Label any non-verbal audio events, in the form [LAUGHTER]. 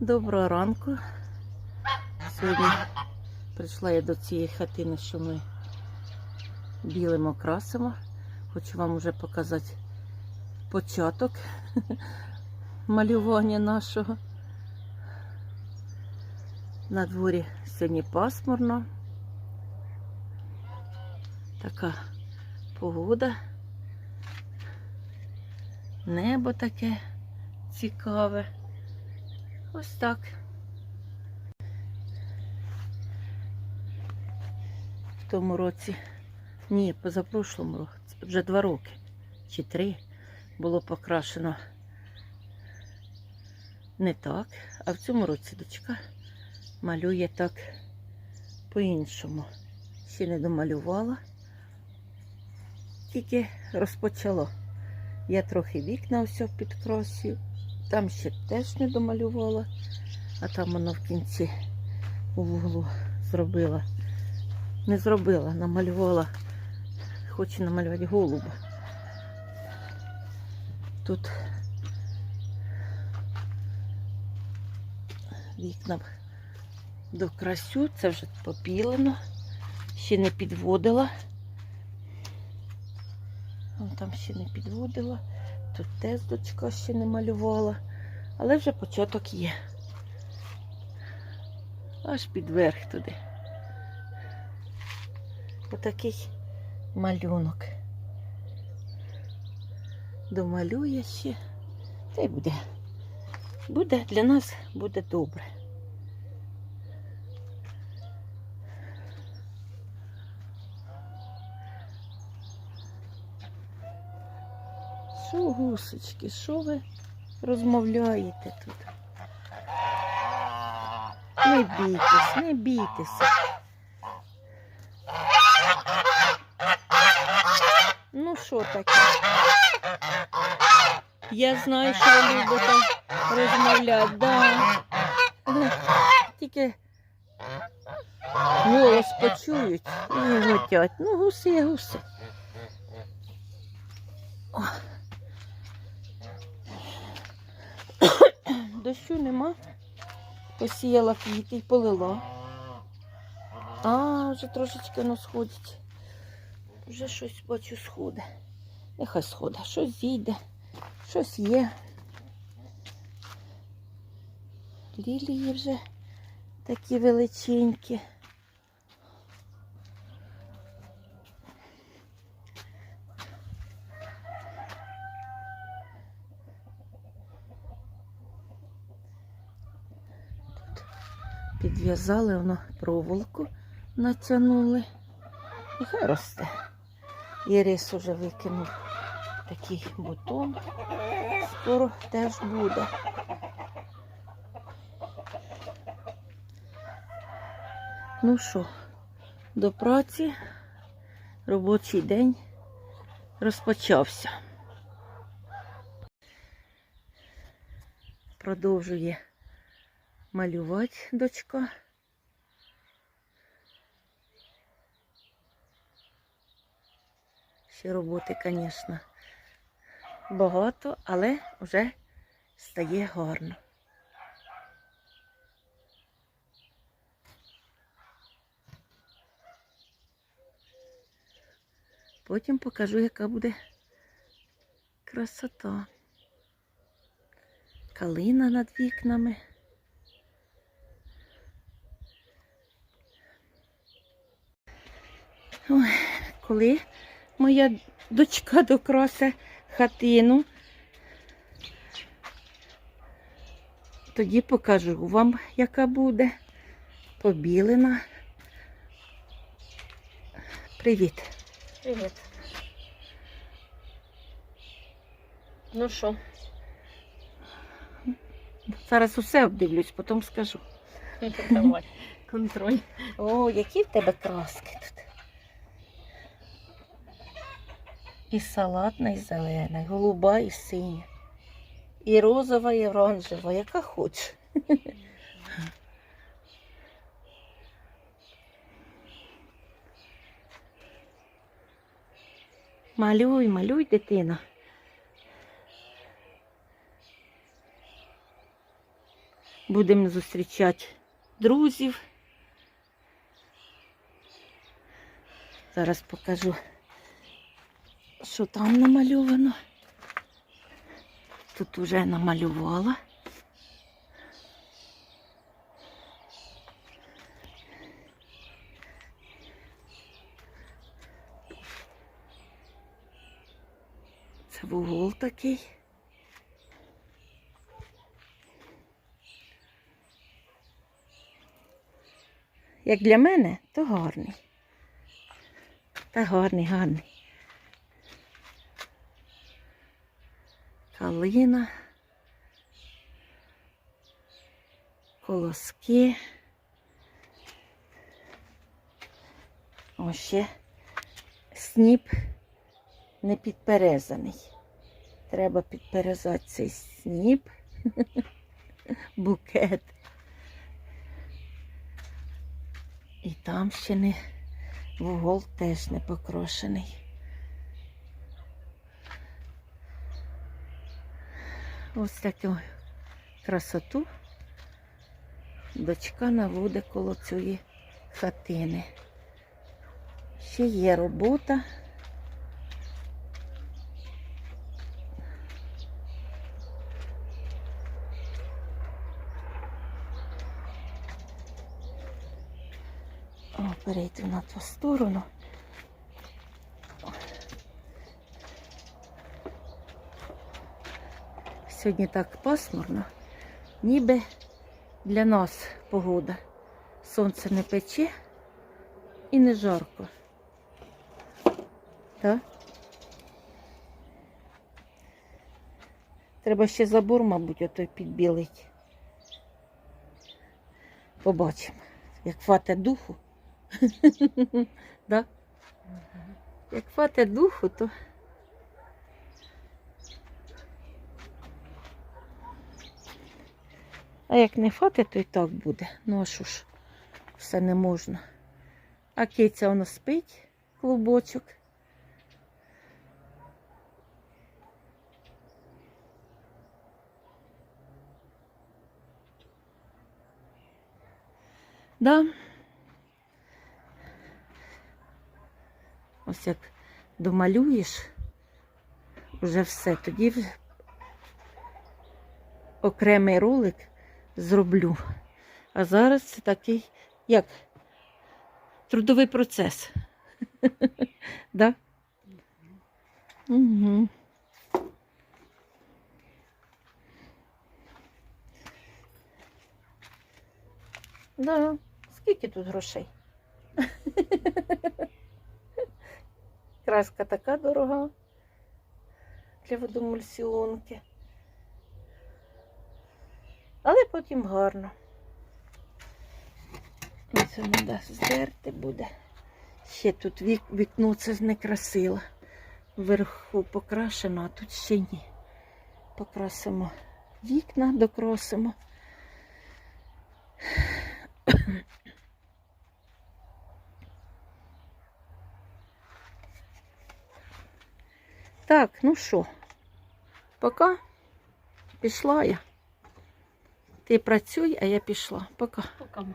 Доброго ранку. Сьогодні прийшла я до цієї хатини, що ми білим окрасимо. Хочу вам вже показати початок [LAUGHS] малювання нашого. На дворі сьогодні пасмурно. Така погода. Небо таке цікаве. Ось так. В тому році, ні, позапрошлому році, вже два роки чи три було покрашено не так, а в цьому році дочка малює так по-іншому. Ще не домалювала, тільки розпочала. Я трохи вікна все підкрасю. Там ще теж не домалювала, а там воно в кінці у вуглу зробила. Не зробила, намалювала. Хочу намалювати голуба. Тут вікна докрасю, це вже попілено, ще не підводила. Там ще не підводила. Тут теж дочка ще не малювала, але вже початок є. Аж під верх туди. Отакий малюнок. Домалює ще. Та й буде. Буде для нас буде добре. Що, гусочки, що ви розмовляєте тут? Не бійтесь, не бійтеся. Ну що таке? Я знаю, що ви любите розмовляти, да. Тільки голос почують і готять. Ну, гуси є гуси. О. Дощу нема. Посіяла квіти і полила. А, вже трошечки воно сходить. Вже щось бачу сходить. Нехай сходить. Щось зійде, щось є. Лілії вже такі величенькі. Підв'язали воно проволоку, натягнули. І хай росте. Ірис уже викинув такий бутон. Скоро теж буде. Ну що, до праці робочий день розпочався. Продовжує малювати дочка. Ще роботи, звісно, багато, але вже стає гарно. Потім покажу, яка буде красота. Калина над вікнами. Ой, коли моя дочка докрасе хатину, тоді покажу вам, яка буде побілена. Привіт. Привіт. Ну що, Зараз усе обдивлюсь, потім скажу. [LAUGHS] давай, контроль. О, які в тебе краски тут. І салатна, і зелена, і голуба, і синя. І розова, і оранжева, яка хочеш. [LAUGHS] Малюй, малюй, дитина. Будемо зустрічати друзів. Зараз покажу, що там намальовано. Тут уже намалювала. Це вугол такий. Як для мене, то гарний. Та гарний, гарний. Калина. Колоски. О, ще сніп не підперезаний. Треба підперезати цей сніп. [LAUGHS] Букет. І там ще не вугол теж не покрошений. Ось таку красоту дочка наводить коло цієї хатини. Ще є робота. О, перейти на ту сторону. Сьогодні так пасмурно, ніби для нас погода. Сонце не пече і не жарко. Так? Треба ще забор, мабуть, отой підбілить. Побачимо. Як хватить духу. [LAUGHS] Як хватить духу, то. А як не хватить, то і так буде. Ну а що ж, все не можна. А киця воно спить, клубочок. Да. Ось як домалюєш, вже все, тоді вже окремий ролик зроблю. А зараз це такий, як трудовий процес. [LAUGHS] да? Угу. Да. Скільки тут грошей? [LAUGHS] Краска така дорога для водомульсіонки. Але потім гарно. Це треба здерти буде. Ще тут вік, вікно це не красиво. Вверху покрашено, а тут ще ні. Покрасимо вікна, докрасимо. Так, ну що, пока пішла я. Ти працюй, а я пішла. Пока. Пока.